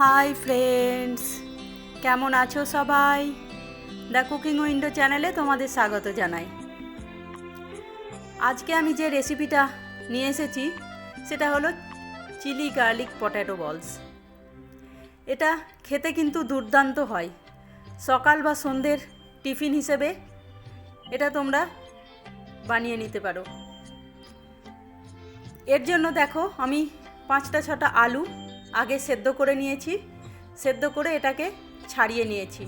Hi friends কেমন আছো সবাই? দ্য কুকিং উইন্ডো চ্যানেলে তোমাদের স্বাগত জানাই। আজকে আমি যে রেসিপিটা নিয়ে এসেছি, সেটা হলো চিলি গার্লিক পটেটো বলস এটা খেতে কিন্তু দুর্দান্ত হয়। সকাল বা সন্ধ্যের টিফিন হিসেবে এটা তোমরা বানিয়ে নিতে পারো। এর জন্য দেখো, আমি পাঁচটা ছটা আলু আগে সেদ্ধ করে নিয়েছি। সেদ্ধ করে এটাকে ছাড়িয়ে নিয়েছি।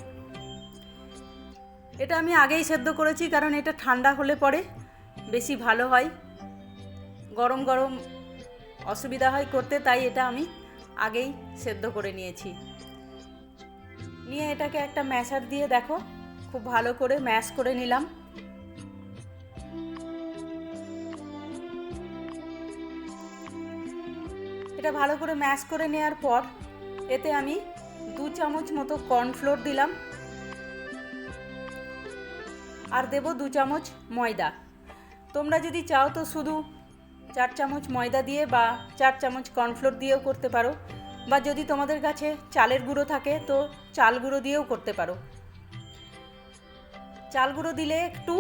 এটা আমি আগেই সেদ্ধ করেছি কারণ এটা ঠান্ডা হলে পরে বেশি ভালো হয়। গরম গরম অসুবিধা হয় করতে, তাই এটা আমি আগেই সেদ্ধ করে নিয়েছি। নিয়ে এটাকে একটা ম্যাশার দিয়ে দেখো, খুব ভালো করে ম্যাশ করে নিলাম। এটা ভালো করে ম্যাশ করে নেওয়ার পর এতে আমি দু চামচ মতো কর্নফ্লোর দিলাম। আর দেব দু চামচ ময়দা। তোমরা যদি চাও তো শুধু চার চামচ ময়দা দিয়ে বা চার চামচ কর্নফ্লোর দিয়েও করতে পারো বা যদি তোমাদের কাছে চালের গুঁড়ো থাকে তো চাল গুঁড়ো দিয়েও করতে পারো। চাল গুঁড়ো দিলে একটু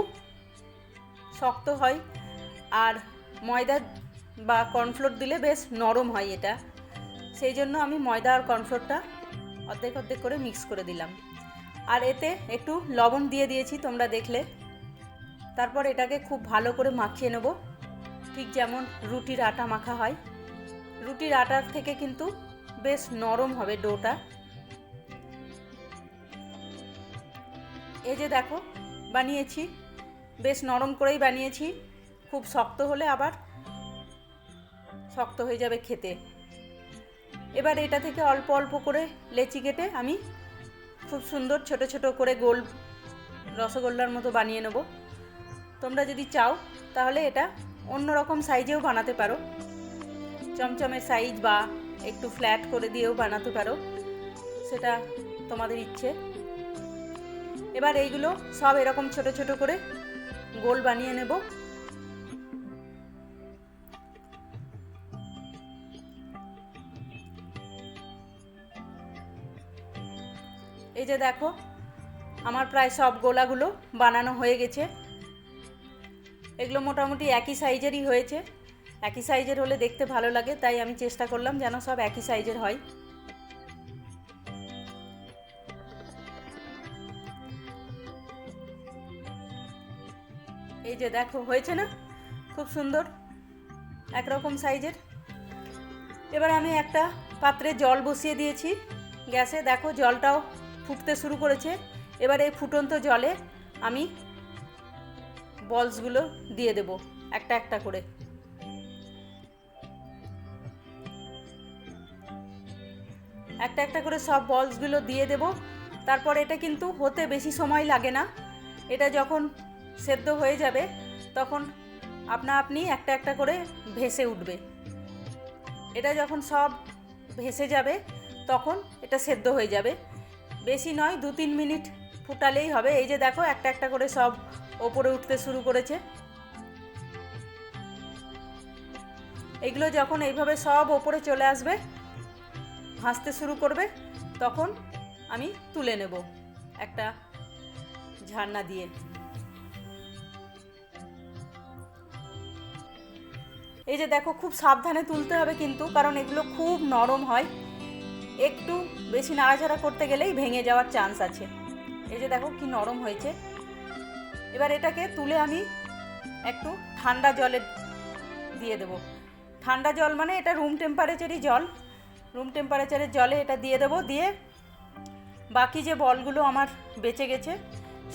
শক্ত হয় আর ময়দা বা কর্নফ্লোর দিলে বেশ নরম হয় এটা। সেই জন্য আমি ময়দা আর কর্নফ্লোরটা অর্ধেক অর্ধেক করে মিক্স করে দিলাম। আর এতে একটু লবণ দিয়ে দিয়েছি তোমরা দেখলে। তারপর এটাকে খুব ভালো করে মাখিয়ে নেব। ঠিক যেমন রুটির আটা মাখা হয়। রুটির আটার থেকে কিন্তু বেশ নরম হবে ডোটা। এই যে দেখো, বানিয়েছি। বেশ নরম করেই বানিয়েছি। খুব শক্ত হলে আবার শক্ত হয়ে যাবে খেতে। এবার এটা থেকে অল্প অল্প করে লেচি কেটে আমি খুব সুন্দর ছোট ছোট করে গোল রসগোল্লার মতো বানিয়ে নেব। তোমরা যদি চাও, তাহলে এটা অন্য রকম সাইজেও বানাতে পারো। চমচমের সাইজ বা একটু ফ্ল্যাট করে দিয়েও বানাতে পারো। সেটা তোমাদের ইচ্ছে। এবার এইগুলো সব এরকম ছোট ছোট করে গোল বানিয়ে নেব। এই যে দেখো, আমার প্রায় সব গোলাগুলো বানানো হয়ে গেছে। এগুলো মোটামুটি একই সাইজেরই হয়েছে। একই সাইজের হলে দেখতে ভালো লাগে, তাই আমি চেষ্টা করলাম যেন সব একই সাইজের হয়। এই যে দেখো, হয়েছে না? খুব সুন্দর, একরকম সাইজের। এবার আমি একটা পাত্রে জল বসিয়ে দিয়েছি। গ্যাসে দেখো জলটাও ফুটতে শুরু করেছে। এবার এই ফুটন্ত জলে আমি বলসগুলো দিয়ে দেব, একটা একটা করে। একটা একটা করে সব বলসগুলো দিয়ে দেব। তারপর এটা কিন্তু হতে বেশি সময় লাগে না। এটা যখন সেদ্ধ হয়ে যাবে, তখন আপনা আপনি একটা একটা করে ভেসে উঠবে। এটা যখন সব ভেসে যাবে, তখন এটা সেদ্ধ হয়ে যাবে। বেশি নয়, দু তিন মিনিট ফুটালেই হবে। এই যে দেখো, একটা একটা করে সব ওপরে উঠতে শুরু করেছে। এগুলো যখন এইভাবে সব ওপরে চলে আসবে, ভাসতে শুরু করবে, তখন আমি তুলে নেব একটা ঝান্না দিয়ে। এই যে দেখো, খুব সাবধানে তুলতে হবে কিন্তু, কারণ এগুলো খুব নরম হয়। একটু বেশি নাড়াচাড়া করতে গেলেই ভেঙে যাওয়ার চান্স আছে। এই যে দেখো কি নরম হয়েছে। এবার এটাকে তুলে আমি একটু ঠান্ডা জলে দিয়ে দেব। ঠান্ডা জল মানে এটা রুম টেম্পারেচারই জল। রুম টেম্পারেচারের জলে এটা দিয়ে দেবো, দিয়ে বাকি যে বলগুলো আমার বেঁচে গেছে,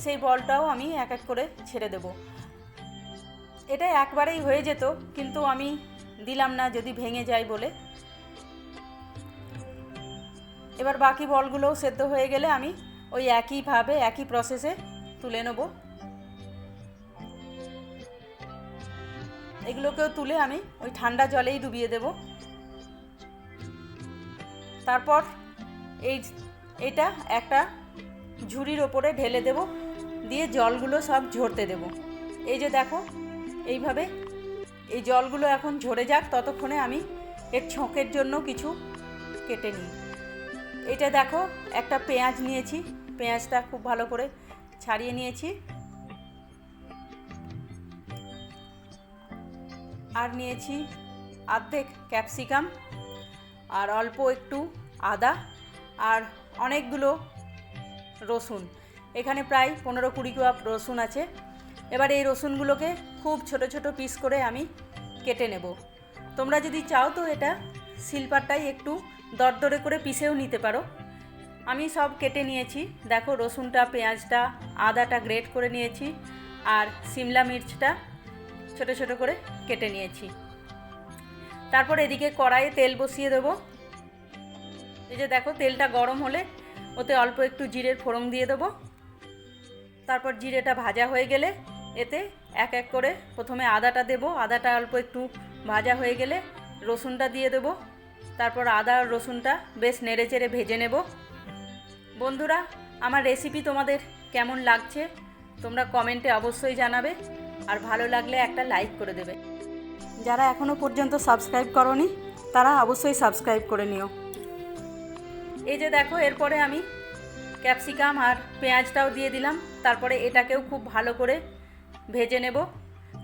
সেই বলটাও আমি এক এক করে ছেড়ে দেব। এটা একবারেই হয়ে যেত, কিন্তু আমি দিলাম না, যদি ভেঙে যায় বলে। এবার বাকি বলগুলোও সেদ্ধ হয়ে গেলে আমি ওই একইভাবে একই প্রসেসে তুলে নেব। এগুলোকেও তুলে আমি ওই ঠান্ডা জলেই ডুবিয়ে দেব। তারপর এই এটা একটা ঝুড়ির ওপরে ঢেলে দেব, দিয়ে জলগুলো সব ঝরতে দেব। এই যে দেখো, এইভাবে এই জলগুলো এখন ঝরে যাক, ততক্ষণে আমি এর ছোঁকের জন্য কিছু কেটে নিই। এটা দেখো, একটা পেঁয়াজ নিয়েছি। পেঁয়াজটা খুব ভালো করে ছাড়িয়ে নিয়েছি। আর নিয়েছি অর্ধেক ক্যাপসিকাম, আর অল্প একটু আদা, আর অনেকগুলো রসুন। এখানে প্রায় পনেরো কুড়ি কোয়া রসুন আছে। এবার এই রসুনগুলোকে খুব ছোট ছোট পিস করে আমি কেটে নেব। তোমরা যদি চাও তো এটা শিলপাটাই একটু দরদরে করে পিষেও নিতে পারো। আমি সব কেটে নিয়েছি। দেখো, রসুনটা, পেঁয়াজটা, আদাটা গ্রেট করে নিয়েছি আর সিমলা মির্চটা ছোট ছোট করে কেটে নিয়েছি। তারপর এদিকে কড়াইয়ে তেল বসিয়ে দেবো। এই যে দেখো, তেলটা গরম হলে ওতে অল্প একটু জিরের ফোড়ন দিয়ে দেবো। তারপর জিরেটা ভাজা হয়ে গেলে এতে এক এক করে প্রথমে আদাটা দেবো। আদাটা অল্প একটু ভাজা হয়ে গেলে রসুনটা দিয়ে দেবো। তারপর আদা আর রসুনটা বেশ নেড়ে চেড়ে ভেজে নেব। বন্ধুরা, আমার রেসিপি তোমাদের কেমন লাগছে? তোমরা কমেন্টে অবশ্যই জানাবে। আর ভালো লাগলে একটা লাইক করে দেবে। যারা এখনও পর্যন্ত সাবস্ক্রাইব করনি, তারা অবশ্যই সাবস্ক্রাইব করে নিও। এই যে দেখো, এরপরে আমি ক্যাপসিকাম আর পেঁয়াজটাও দিয়ে দিলাম। তারপরে এটাকেও খুব ভালো করে ভেজে নেব।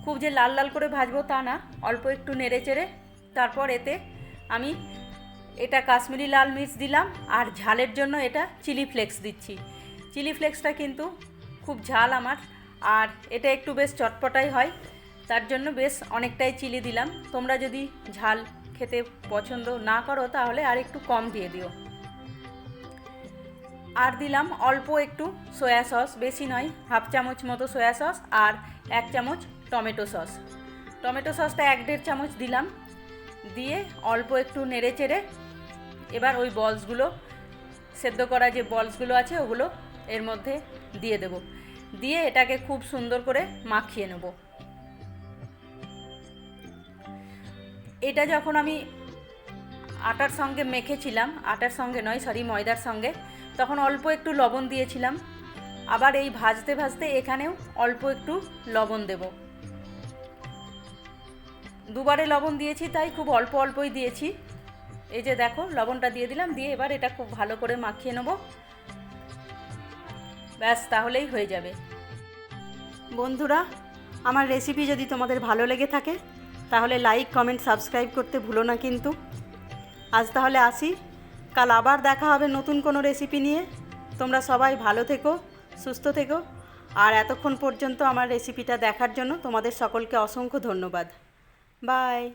খুব যে লাল লাল করে ভাজবো তা না, অল্প একটু নেড়ে চেড়ে। তারপর এতে আমি এটা কাশ্মীরি লাল মির্চ দিলাম আর ঝালের জন্য এটা চিলি ফ্লেক্স দিচ্ছি। চিলি ফ্লেক্সটা কিন্তু খুব ঝাল আমার, আর এটা একটু বেশ চটপটাই হয়, তার জন্য বেশ অনেকটাই চিলি দিলাম। তোমরা যদি ঝাল খেতে পছন্দ না করো তাহলে আর একটু কম দিয়ে দিও। আর দিলাম অল্প একটু সয়া সস, বেশি নয়, হাফ চামচ মতো সয়া সস আর এক চামচ টমেটো সস। টমেটো সসটা এক দেড় চামচ দিলাম দিয়ে অল্প একটু নেড়ে চেড়ে এবার ওই বলসগুলো সেদ্ধ করা যে বলসগুলো আছে ওগুলো এর মধ্যে দিয়ে দেব। দিয়ে এটাকে খুব সুন্দর করে মাখিয়ে নেব। এটা যখন আমি আটার সঙ্গে মেখেছিলাম, আটার সঙ্গে নয় সরি ময়দার সঙ্গে, তখন অল্প একটু লবণ দিয়েছিলাম। আবার এই ভাজতে ভাজতে এখানেও অল্প একটু লবণ দেব। দুবারে লবণ দিয়েছি, তাই খুব অল্প অল্পই দিয়েছি। এই যে দেখো, লবণটা দিয়ে দিলাম, দিয়ে এবার এটা খুব ভালো করে মাখিয়ে নেব। ব্যাস, তাহলেই হয়ে যাবে। বন্ধুরা, আমার রেসিপি যদি তোমাদের ভালো লেগে থাকে, তাহলে লাইক কমেন্ট সাবস্ক্রাইব করতে ভুলো না কিন্তু। আজ তাহলে আসি। কাল আবার দেখা হবে নতুন কোনো রেসিপি নিয়ে। তোমরা সবাই ভালো থেকো, সুস্থ থেকো। আর এতক্ষণ পর্যন্ত আমার রেসিপিটা দেখার জন্য তোমাদের সকলকে অসংখ্য ধন্যবাদ। Bye.